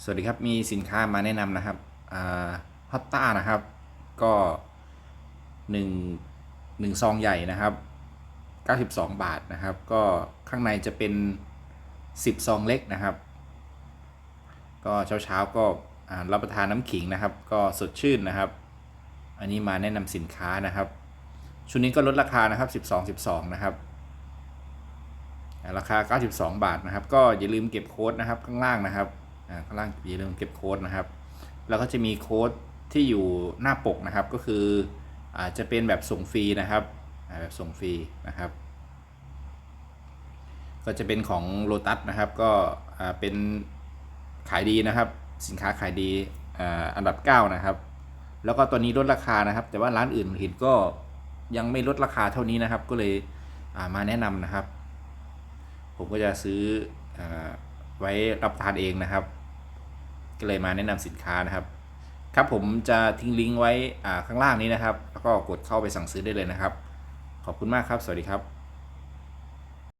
สวัสดีครับ มีสินค้ามาแนะนำนะครับฮอตต้านะครับ ก็หนึ่งหนึ่งซองใหญ่นะครับ 92 บาทนะครับ ก็ข้างในจะเป็น 10 ซองเล็กนะครับ ก็เช้าเช้าๆก็รับประทานน้ำขิงนะครับ ก็สดชื่นนะครับ อันนี้มาแนะนำสินค้านะครับ ชุดนี้ก็ลดราคานะครับ 12 12 นะครับราคา 92 บาทนะครับ ก็อย่าลืมเก็บโค้ดนะครับข้างล่างนะครับ ข้างล่างอย่าลืมเก็บโค้ดนะครับ แล้วก็จะมีโค้ดที่อยู่หน้าปกนะครับ ก็คืออาจะเป็นแบบส่งฟรีนะครับแบบส่งฟรีนะครับ ก็จะเป็นของโ o ตัสนะครับ ก็เป็นขายดีนะครับ สินค้าขายดีอันดับ 9 นะครับ แล้วก็ตัวนี้ลดราคานะครับ แต่ว่าร้านอื่นเห็นก็ยังไม่ลดราคาเท่านี้นะครับ ก็เลยามาแนะนำนะครับ ผมก็จะซื้ออไว้รับทานเองนะครับ ก็เลยมาแนะนำสินค้านะครับ ครับผมจะทิ้งลิงก์ไว้ข้างล่างนี้นะครับ แล้วก็กดเข้าไปสั่งซื้อได้เลยนะครับ ขอบคุณมากครับ สวัสดีครับ